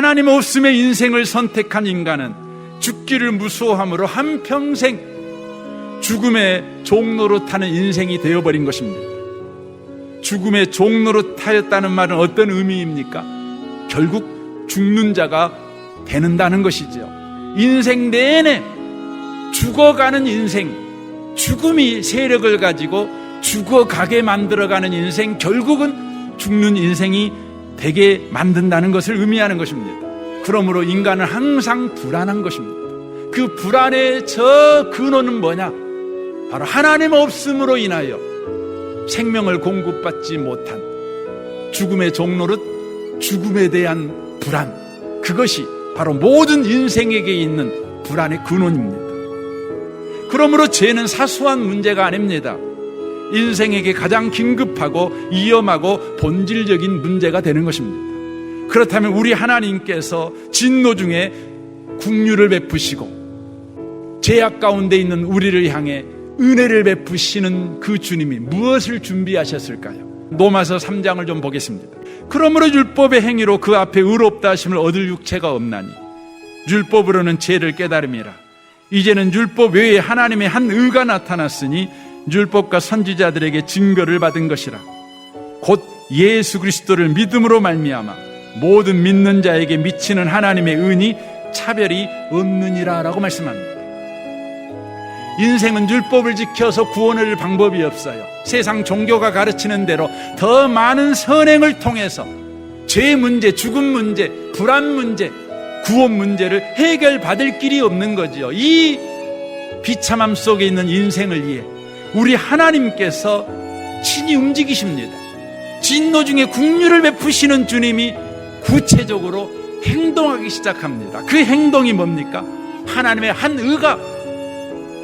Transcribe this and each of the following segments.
하나님 없음의 인생을 선택한 인간은 죽기를 무수함으로 한평생 죽음의 종로로 타는 인생이 되어버린 것입니다. 죽음의 종로로 타였다는 말은 어떤 의미입니까? 결국 죽는 자가 되는다는 것이죠. 인생 내내 죽어가는 인생, 죽음이 세력을 가지고 죽어가게 만들어가는 인생, 결국은 죽는 인생이 되게 만든다는 것을 의미하는 것입니다. 그러므로 인간은 항상 불안한 것입니다. 그 불안의 저 근원은 뭐냐? 바로 하나님 없음으로 인하여 생명을 공급받지 못한 죽음의 종로릇 죽음에 대한 불안 그것이 바로 모든 인생에게 있는 불안의 근원입니다. 그러므로 죄는 사소한 문제가 아닙니다. 인생에게 가장 긴급하고 위험하고 본질적인 문제가 되는 것입니다. 그렇다면 우리 하나님께서 진노 중에 국류를 베푸시고 죄악 가운데 있는 우리를 향해 은혜를 베푸시는 그 주님이 무엇을 준비하셨을까요? 로마서 3장을 좀 보겠습니다. 그러므로 율법의 행위로 그 앞에 의롭다 하심을 얻을 육체가 없나니 율법으로는 죄를 깨달음이라 이제는 율법 외에 하나님의 한 의가 나타났으니 율법과 선지자들에게 증거를 받은 것이라 곧 예수 그리스도를 믿음으로 말미암아 모든 믿는 자에게 미치는 하나님의 은이 차별이 없느니라라고 말씀합니다. 인생은 율법을 지켜서 구원을 방법이 없어요. 세상 종교가 가르치는 대로 더 많은 선행을 통해서 죄 문제, 죽음 문제, 불안 문제, 구원 문제를 해결받을 길이 없는 거지요. 이 비참함 속에 있는 인생을 위해 우리 하나님께서 친히 움직이십니다. 진노 중에 국류를 베푸시는 주님이 구체적으로 행동하기 시작합니다. 그 행동이 뭡니까? 하나님의 한 의가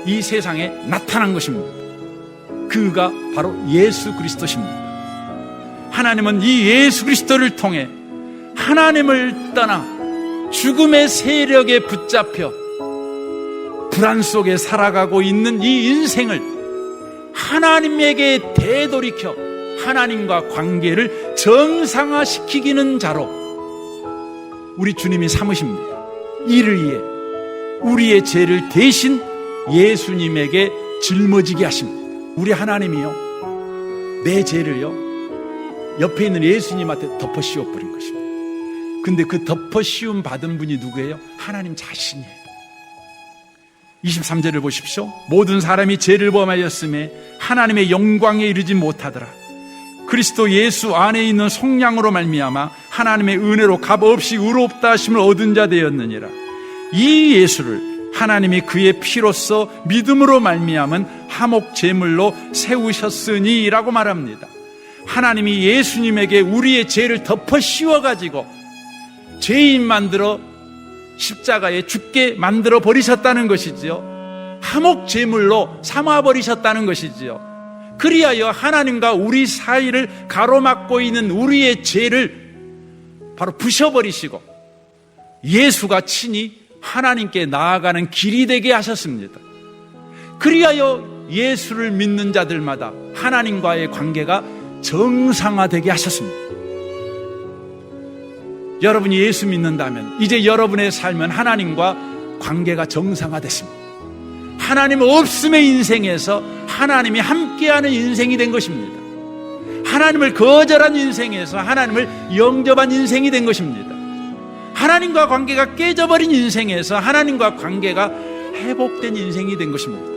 이 세상에 나타난 것입니다. 그 의가 바로 예수 그리스도십니다. 하나님은 이 예수 그리스도를 통해 하나님을 떠나 죽음의 세력에 붙잡혀 불안 속에 살아가고 있는 이 인생을 하나님에게 되돌이켜 하나님과 관계를 정상화시키기는 자로 우리 주님이 삼으십니다. 이를 위해 우리의 죄를 대신 예수님에게 짊어지게 하십니다. 우리 하나님이요. 내 죄를요. 옆에 있는 예수님한테 덮어 씌워 버린 것입니다. 근데 그 덮어 씌움 받은 분이 누구예요? 하나님 자신이에요. 23절을 보십시오. 모든 사람이 죄를 범하였음에 하나님의 영광에 이르지 못하더라. 그리스도 예수 안에 있는 속량으로 말미암아 하나님의 은혜로 값없이 의롭다 하심을 얻은 자 되었느니라. 이 예수를 하나님이 그의 피로써 믿음으로 말미암은 하목 제물로 세우셨으니라고 말합니다. 하나님이 예수님에게 우리의 죄를 덮어 씌워 가지고 죄인 만들어 십자가에 죽게 만들어 버리셨다는 것이지요. 하목 제물로 삼아 버리셨다는 것이지요. 그리하여 하나님과 우리 사이를 가로막고 있는 우리의 죄를 바로 부셔 버리시고 예수가 친히 하나님께 나아가는 길이 되게 하셨습니다. 그리하여 예수를 믿는 자들마다 하나님과의 관계가 정상화되게 하셨습니다. 여러분이 예수 믿는다면 이제 여러분의 삶은 하나님과 관계가 정상화됐습니다. 하나님 없음의 인생에서 하나님이 함께하는 인생이 된 것입니다. 하나님을 거절한 인생에서 하나님을 영접한 인생이 된 것입니다. 하나님과 관계가 깨져버린 인생에서 하나님과 관계가 회복된 인생이 된 것입니다.